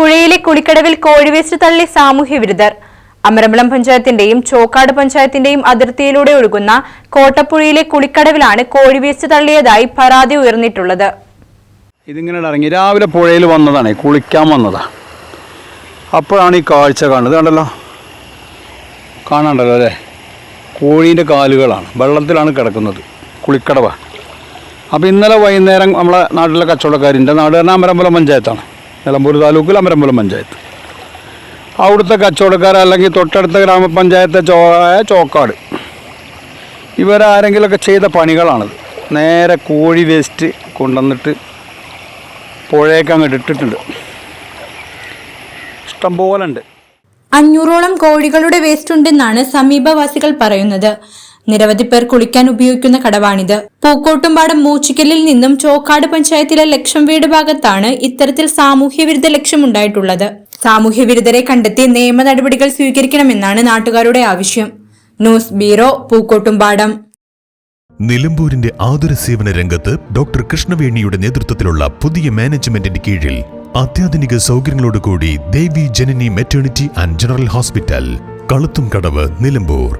പുഴയിലെ കുളിക്കടവിൽ കോഴിവേസ്റ്റ് തള്ളി സാമൂഹ്യ വിരുദ്ധർ. അമരമ്പലം പഞ്ചായത്തിന്റെയും ചോക്കാട് പഞ്ചായത്തിന്റെയും അതിർത്തിയിലൂടെ ഒഴുകുന്ന കോട്ടപ്പുഴയിലെ കുളിക്കടവിലാണ് കോഴിവേസ്റ്റ് തള്ളിയതായി പരാതി ഉയർന്നിട്ടുള്ളത്. ഇതിങ്ങനെ ഇറങ്ങി രാവിലെ പുഴയിൽ വന്നതാണ് കുളിക്കാൻ വന്നതാ. അപ്പോഴാണ് ഈ കാഴ്ച കാണുന്നത്. കണ്ടല്ലോ? കാണണ്ടല്ലോ അല്ലേ? കോഴീന്റെ കാലുകളാണ് വെള്ളത്തിലാണ് കിടക്കുന്നത് കുളിക്കടവ. അപ്പോൾ ഇന്നലെ വൈകുന്നേരം നമ്മളെ നാട്ടിലെ കച്ചവടക്കാരിന്റെ നാട് പറഞ്ഞാൽ അമരമ്പലം പഞ്ചായത്താണ്. നിലമ്പൂർ താലൂക്കിൽ അമരമ്പലം പഞ്ചായത്ത്. അവിടുത്തെ കച്ചവടക്കാർ അല്ലെങ്കിൽ തൊട്ടടുത്ത ഗ്രാമപഞ്ചായത്തെ ചോ ചോക്കാട്. ഇവരാരെങ്കിലൊക്കെ ചെയ്ത പണികളാണത്. നേരെ കോഴി വേസ്റ്റ് കൊണ്ടുവന്നിട്ട് പുഴയൊക്കെ അങ്ങോട്ട് ഇട്ടിട്ടുണ്ട്. ഇഷ്ടംപോലെ ഉണ്ട് അഞ്ഞൂറോളം കോഴികളുടെ വേസ്റ്റ് ഉണ്ടെന്നാണ് സമീപവാസികൾ പറയുന്നത്. നിരവധി പേർ കുളിക്കാൻ ഉപയോഗിക്കുന്ന കടവാണിത്. പൂക്കോട്ടുംപാടം മൂച്ചിക്കലിൽ നിന്നും ചോക്കാട് പഞ്ചായത്തിലെ ലക്ഷം വീട് ഭാഗത്താണ് ഇത്തരത്തിൽ സാമൂഹ്യ വിരുദ്ധ ലക്ഷ്യമുണ്ടായിട്ടുള്ളത്. സാമൂഹ്യ വിരുദ്ധരെ കണ്ടെത്തി നിയമ നടപടികൾ സ്വീകരിക്കണമെന്നാണ് നാട്ടുകാരുടെ ആവശ്യം. News bureau Pookkottumpadam. നിലമ്പൂരിന്റെ ആതുര സേവന രംഗത്ത് ഡോക്ടർ കൃഷ്ണവേണിയുടെ നേതൃത്വത്തിലുള്ള പുതിയ മാനേജ്മെന്റിന്റെ കീഴിൽ അത്യാധുനിക സൗകര്യങ്ങളോടുകൂടി Devi Janani maternity and general hospital Kaluthum Kadavu Nilambur.